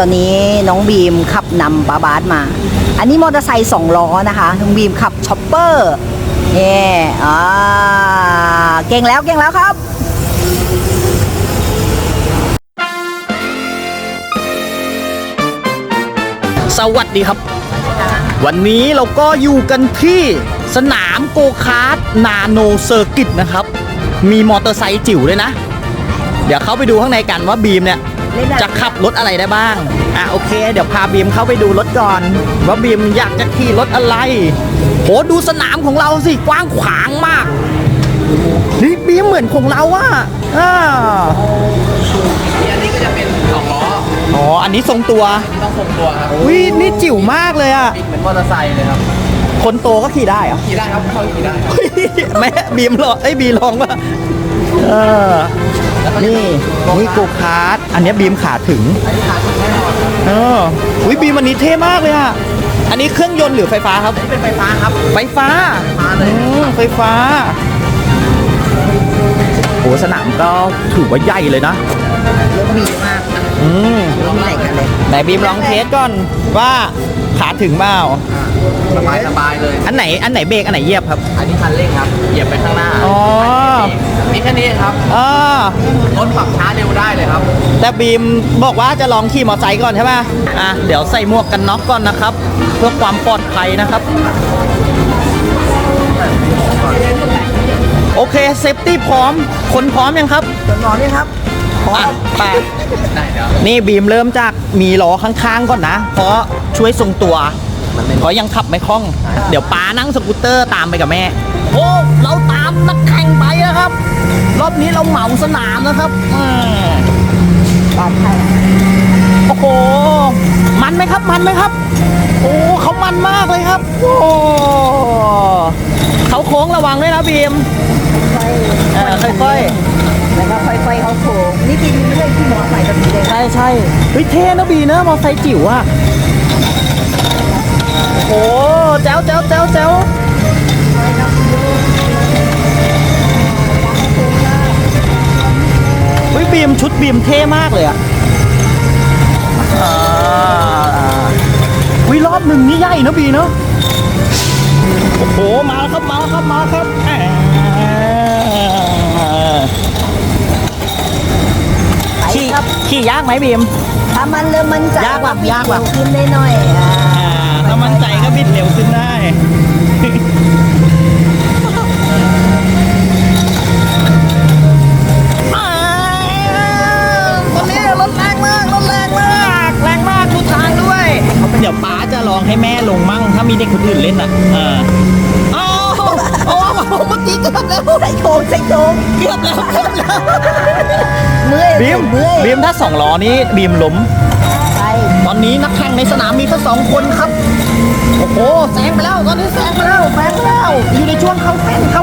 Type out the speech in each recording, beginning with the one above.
ตอนนี้น้องบีมขับนำบาบาสมา อันนี้มอเตอร์ไซค์สองล้อนะคะ น้องบีมขับช็อปเปอร์นี่อ่าเก่งแล้วเก่งแล้วครับ สวัสดีครับ วันนี้เราก็อยู่กันที่สนามโกคาร์ทนาโนเซอร์กิตนะครับ มีมอเตอร์ไซค์จิ๋วด้วยนะ เดี๋ยวเข้าไปดูข้างในกันว่าบีมเนี่ย จะขับรถอะไรได้บ้าง อะโอเค เดี๋ยวพาบีมเข้าไปดูรถก่อน ว่าบีมอยากจะขี่รถอะไร โหดูสนามของเราสิกว้างขวางมากนี่บีมเหมือนของเราอะอ่าอันนี้ก็จะเป็นสองล้อ อ๋อ อันนี้ทรงตัวที่ต้องทรงตัวครับวินี่จิ๋วมากเลยอะบิ๊กเหมือนมอเตอร์ไซค์เลยครับ คนโตก็ขี่ได้เหรอ ขี่ได้ครับเข้าขี่ได้ครับแม่บีมลองไอ้ยบีลองป่ะเออ นี่นี่โกคาร์ดอันเนี้ยบีมขาถึงอันนี้ขาขึ้นแน่นอนครับเออวิบีมอันนี้เท่มากเลยอะอันนี้เครื่องยนต์หรือไฟฟ้าครับนี่เป็นไฟฟ้าครับ ไฟฟ้าฟ้าเลยอืมไฟฟ้าโหสนามก็ถือว่าใหญ่เลยนะรถมีมากอืมรถมีไหนกันเลยไหนบีมลองเทสก่อนว่าขาถึงเปล่าสบายสบายเลย อันไหนอันไหนเบรกอันไหนเหยียบครับ อันนี้คันเร่งครับ เหยียบไปข้างหน้า อ๋อ มีแค่นี้เองครับ อ่า รถปรับช้าเร็วได้เลยครับ แต่บีมบอกว่าจะลองขี่มอเตอร์ไซค์ก่อนใช่ป่ะอะเดี๋ยวใส่หมวกกันน็อกก่อนนะครับ เพื่อความปลอดภัยนะครับ โอเคเซฟตี้พร้อม คนพร้อมยังครับจนนอนด้วยครับพร้ออะมไปได้เดี๋ยวนี่บีมเริ่มจากมีล้อข้างๆก่อนนะ เพราะช่วยทรงตัวเพราะยังขับไม่คล่อง เดี๋ยวป้านั่งสกูตเตอร์ตามไปกับแม่ โอ้เราตามนักแข่งไปนะครับ รอบนี้เราเหมาสนามนะครับอืมปลอดภัยโอ้โห มันไหมครับมันไหมครับ โอ้เขามันมากเลยครับ โอ้เขาโค้งระวังด้วยนะบีมค่อยเออค่อยแล้วก็ค่อยๆเขาโค้งนี่กินไม่ได้ที่มอเตอร์ไซค์แบบนี้เลยๆใช่ใช่เฮ้ยเท่นะบีนะมอไซค์จิ๋วอะโอ้โหแจ๋วแจ๋วแจ๋วแจ๋ว บีมชุดบีมเท่มากเลยอะอ่าวิรอบหนึ่งนี่ใหญ่นะบีเนาะโอ้โหมาแล้วครับมาแล้วครับมาแล้วครับขี่ขี่ยากไหมบีมถ้ามันเริ่มมันใจยากว่ะยากว่ะขึ้นได้หน่อยอ่าถ้ามันใจก็บิดเร็วขึ้นได้ เดี๋ยวป้าจะลองให้แม่ลงมั่ง ถ้ามีเด็กคนอื่นเล่นอะ เออโอ้โอ้เมื่อกี้เกือบแล้วใส่โค้งใส่โค้งเกือบแล้วเกือบแล้วเมื่อยบีมเมื่อยบีมถ้าสองล้อนี้บีมล้ม ไป ตอนนี้นักแข่งในสนามมีแค่สองคนครับ โอ้โหแซงไปแล้วตอนนี้แซงไปแล้วแซงไปแล้วอยู่ในช่วงเข้าเส้นเข้า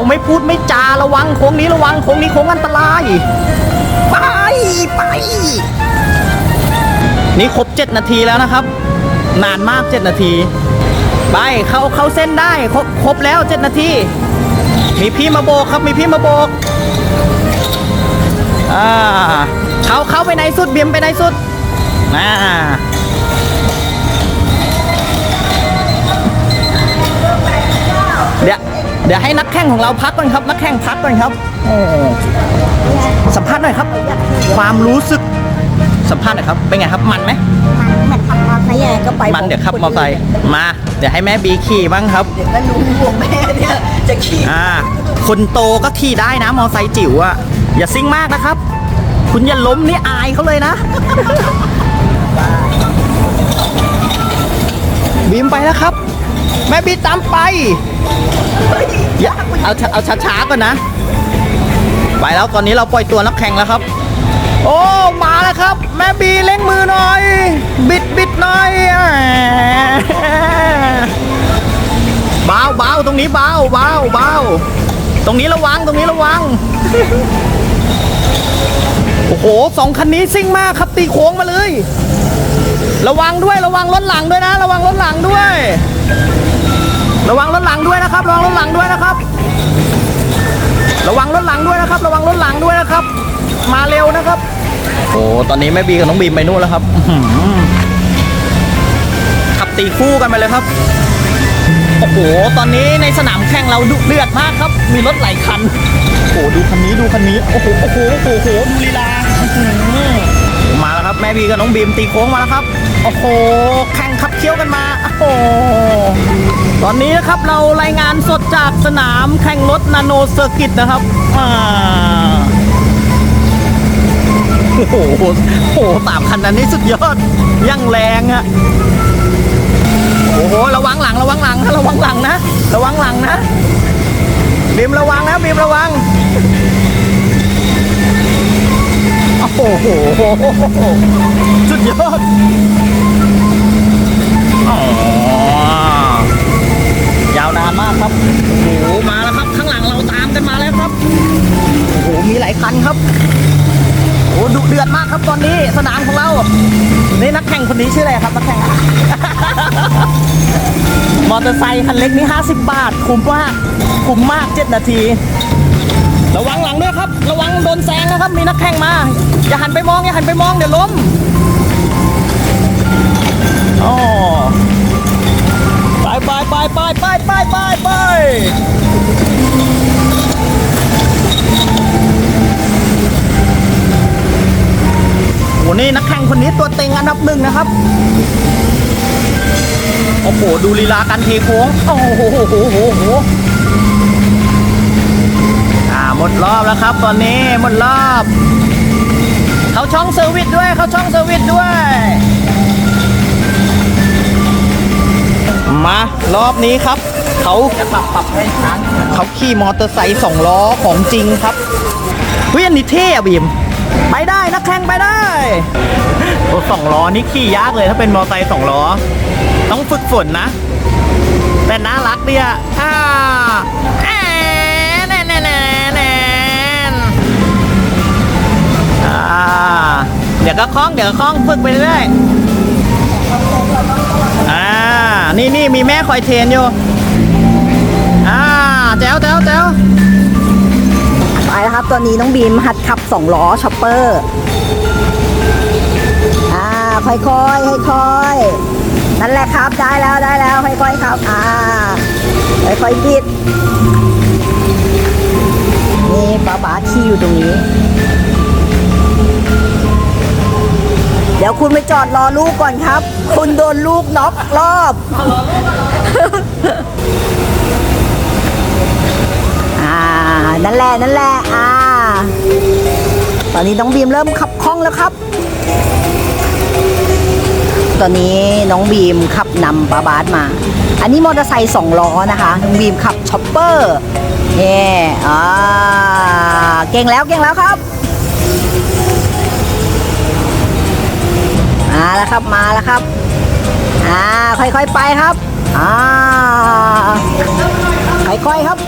เขาไม่พูดไม่จาระวังโค้งนี้ระวังโค้งนี้โค้งอันตราย ไปไป นี่ครบ 7 นาทีแล้วนะครับ นานมาก 7 นาที ไปเข้าเข้าเส้นได้ครบครบแล้ว 7 นาที มีพี่มาโบกครับมีพี่มาโบกอ่าเขาเข้าไปในสุดเบียมไปในสุดอ่า เดี๋ยวให้นักแข่งของเราพักก่อนครับ นักแข่งพักก่อนครับโอ้สัมภาษณ์หน่อยครับ ความรู้สึกสัมภาษณ์หน่อยครับ เป็นไงครับ มันไหมมันขับมอเตอร์ไซค์ยังไงก็ไปมันเดี๋ยวขับมอเตอร์ไซค์มา เดี๋ยวให้แม่บีขี่บ้างครับ เดี๋ยวก็รู้พวกแม่เนี่ยจะขี่อ่าคนโตก็ขี่ได้นะมอไซค์จิ๋วอะอย่าซิ่งมากนะครับ คุณอย่าล้มนี่อายเขาเลยนะบีมไปแล้วครับ แม่บีตามไปอย่า เอาเอาช้าๆก่อนนะ ไปแล้วตอนนี้เราปล่อยตัวนักแข่งแล้วครับ โอ้มาแล้วครับ แม่บีเล่งมือหน่อย บิดบิดหน่อยเบาเบาตรงนี้เบาเบาเบาตรงนี้ระวังตรงนี้ระวัง โอ้โหสองคันนี้ซิ่งมากครับตีโค้งมาเลย ระวังด้วยระวังรถหลังด้วยนะ ระวังรถหลังด้วย ระวังรถ งด้วยนะครับ ระวังรถหลังด้วยนะครับ ระวังรถหลังด้วยนะครับ ระวังรถหลังด้วยนะครับ มาเร็วนะครับ โอ้ตอนนี้แม่บีกับน้องบีมไปนู่นแล้วครับอื้อหือขับตีคู่กันไปเลยครับ โอ้โห ตอนนี้ในสนามแข่งเราดุเดือดมากครับ มีรถหลายคัน โอ้โหดูคันนี้ดูคันนี้ โอ้โห โอ้โห โอ้โหโอ้โหดูลีลาอื้อหือมาแล้วครับ แม่บีกับน้องบีมตีโค้งมาแล้วครับ โอ้โห แข่งขับเคี้ยวกันมา โห ตอนนี้นะครับเรารายงานสดจากสนามแข่งรถนาโนเซอร์กิตนะครับอ่าโอ้โหโอ้โหสามคันนั้นนี่สุดยอด ยั่งแรงอะโอ้โห ระวังหลัง ระวังหลังระวังหลังนะ ระวังหลังนะบีมระวังนะบีมระวัง โอ้โห สุดยอดานมากครับโอ้โหมาแล้วครับ ข้างหลังเราตามกันมาแล้วครับโอ้โหมีหลายคันครับโอ้ดุเดือดมากครับตอนนี้สนามของเรานี่นักแข่งคนนี้ชื่ออะไรครับนักแข่งมอเตอร์ไซค์คันเล็กนี่50 บาท คุ้มมากคุ้มมาก 7 นาที ระวังหลังด้วยครับ ระวังโดนแซงนะครับ มีนักแข่งมา อย่าหันไปมอง อย่าหันไปมอง เดี๋ยวล้มอ๋อ ไปไปไปไปไปไปไปโอ้นี่นักแข่งคนนี้ตัวเต็งอันดับหนึ่งนะครับ โอ้โห ดูลีลาการเทโค้ง โอ้โหโหโหโหโหอ่าหมดรอบแล้วครับ ตอนนี้หมดรอบ เขาช่องเซอร์วิสด้วย เขาช่องเซอร์วิสด้วย มารอบนี้ครับ เขาจะปรับปรับให้ช้างเขาขี่มอเตอร์ไซค์สองล้อของจริงครับเฮ้ยอันนี้เท่อะบีม ไปได้นักแข่งไปได้โอ้สองล้อนี่ขี่ยากเลยถ้าเป็นมอเตอร์ไซค์สองล้อ ต้องฝึกฝนนะ แต่น่ารักดีอะอ่าแอนแอนแอนแนแอนอ่าเดี๋ยวก็คล้องเดี๋ยวก็คล้องฝึกไปเรื่อย นี่นี่มีแม่คอยเทนอยู่ อ่าแจ๋วแจ๋วแจ๋วไปแล้วครับ ตอนนี้น้องบีมหัดขับสองล้อช็อปเปอร์ อ่า ค่อยๆค่อยๆนั่นแหละครับได้แล้วได้แล้ว ค่อยๆครับ อ่า ค่อยๆบิด นี่ป้าบาขี่อยู่ตรงนี้ เดี๋ยวคุณไปจอดรอลูกก่อนครับ คุณโดนลูกน็อกรอบอ่านั่นแหละนั่นแหละอ่า ตอนนี้น้องบีมเริ่มขับคล่องแล้วครับ ตอนนี้น้องบีมขับนำบาบาสมา อันนี้มอเตอร์ไซค์สองล้อนะคะน้องบีมขับช็อปเปอร์เนี่ยอ่าเก่งแล้วเก่งแล้วครับ มาแล้วครับมาแล้วครับ อ่าค่อยๆไปครับ อ่าค่อยๆครับ